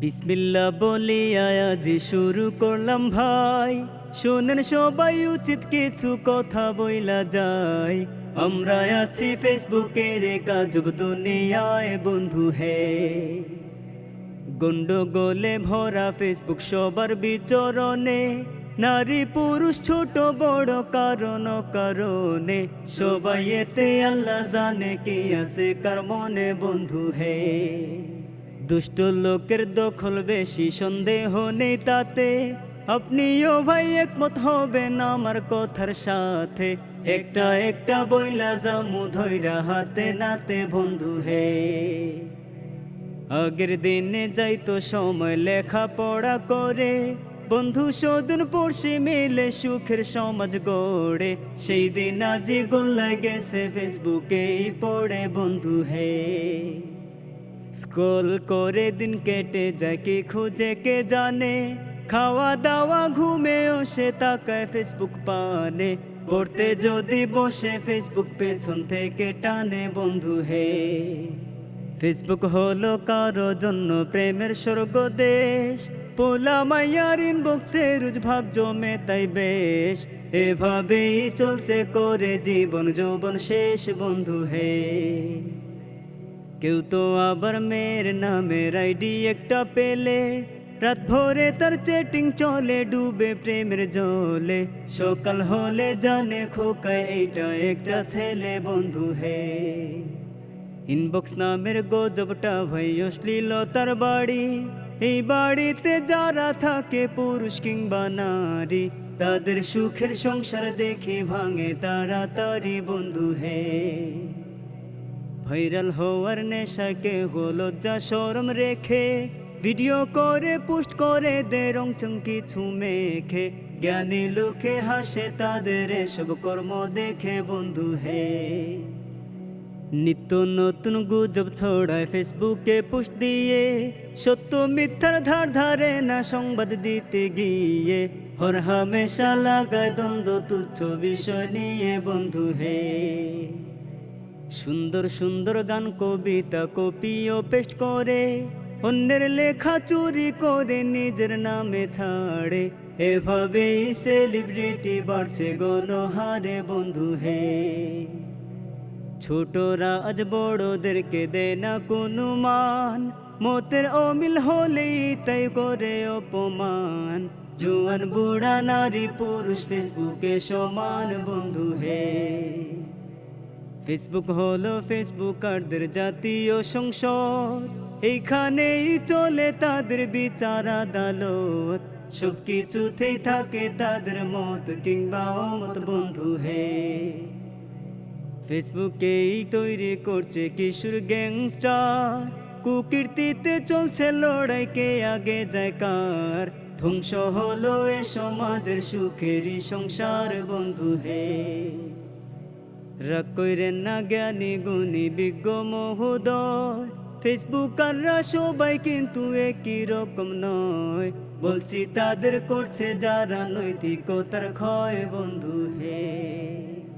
বিসমিল্লা বলি আয়াজি শুরু করলাম ভাই। শোনেন সবাই উচিত কিছু কথা বইলা যায়। আমরা আছি ফেসবুকের কাজব দুনিয়ায়, বন্ধু হে। গন্ডগোলে ভরা ফেসবুক সবার বিচরণে, নারী পুরুষ ছোট বড় কারণ কারণে। সবাই এতে আল্লাহ জানে কি আছে কার মনে, বন্ধু হে। দুষ্ট লোকের দখল বেশি, সন্দেহ নেই তাতে। আপনিও ভাই একমত হবেন আমার কথার সাথে। একটা একটা বইলা জামু ধৈরা হাতে নাতে বন্ধু হে। আগের দিনে যাইতো সময় লেখা পড়া করে। বন্ধু সদন পড়শি মিলে সুখের সমাজ গড়ে। সেই দিন আজি গোল্লা গেছে, ফেসবুকেই পড়ে বন্ধু হে। স্ক্রল করে দিন কেটে যায় কি খুঁজে কে জানে? খাওয়া দাওয়া ঘুমেও সে তাকায় ফেসবুক পানে। পড়তে যদি বসে ফেসবুক পেছন থেকে টানে, বন্ধু হে। ফেসবুক হলো কারও জন্য প্রেমের স্বর্গ দেশ পোলা মাইয়ার ইনবক্সে রোজ ভাব জমে তাই বেশ। এভাবেই চলছে করে জীবন, যৌবন শেষ, বন্ধু হে। কেউ তো আবার মেয়ের নামের আইডি একটা পেলে। রাত ভোরে তার চেটিং চলে, ডুবে প্রেমের জলে। সকাল হলে জানে খোকায় এইটা একটা ছেলে বন্ধু হে। ইনবক্স নামের গজবটা ভাই অশ্লীল তার বাড়ি। এই বাড়িতে যারা থাকে পুরুষ কিংবা নারী, তাদের সুখের সংসার দেখে ভাঙে তাড়াতাড়ি বন্ধু হে। ভাইরাল হওয়ার নেশাকে হলো যা সরম রেখে ভিডিও করে, পোস্ট করে দে রং চং কিছু মেখে। জ্ঞানী লোকে হাসে, তাদের এসব কর্ম দেখে বন্ধু হে। নিত্য নতুন গুজব ছড়ায় ফেসবুকে পোস্ট দিয়ে, সত্য মিথ্যার ধার ধারে না সংবাদ দিতে গিয়ে। হর হামেশা লাগায় দ্বন্দ্ব, তুচ্ছ বিষয় নিয়ে বন্ধু হে। সুন্দর সুন্দর গান, কবিতা কপি ও পেস্ট করে। অন্যের লেখা চুরি করে নিজের নামে ছাড়ে। এভাবেই সেলিব্রিটি বাড়ছে গণহারে, বন্ধু হে। ছোটরা আজ বড়দেরকে দে না কোনো মান। মতের অমিল হলেই তাই করে অপমান। জুয়ান বুড়া, নারী, পুরুষ, ফেসবুকে সমান, বন্ধু হে। ফেসবুক হলো ফেসবুকারদের জাতীয় সংসদ। এইখানেই চলে তাদের বিচার আদালত। সব কিছুতেই থাকে তাদের মত কিংবা অমত বন্ধু হে। ফেসবুকেই তৈরি করছে কিশোর গ্যাংস্টার। কুকীর্তিতে চলছে লড়াই কে আগে যায় কার? ধ্বংস হলো এ সমাজের সুখেরই সংসার, বন্ধু হে। রাগ না জ্ঞানী গুণী বিজ্ঞ মহোদয়। ফেসবুকাররা সবাই কিন্তু একই রকম নয়। বলছি তাদের করছে যারা নৈতিকতার ক্ষয় বন্ধু হে।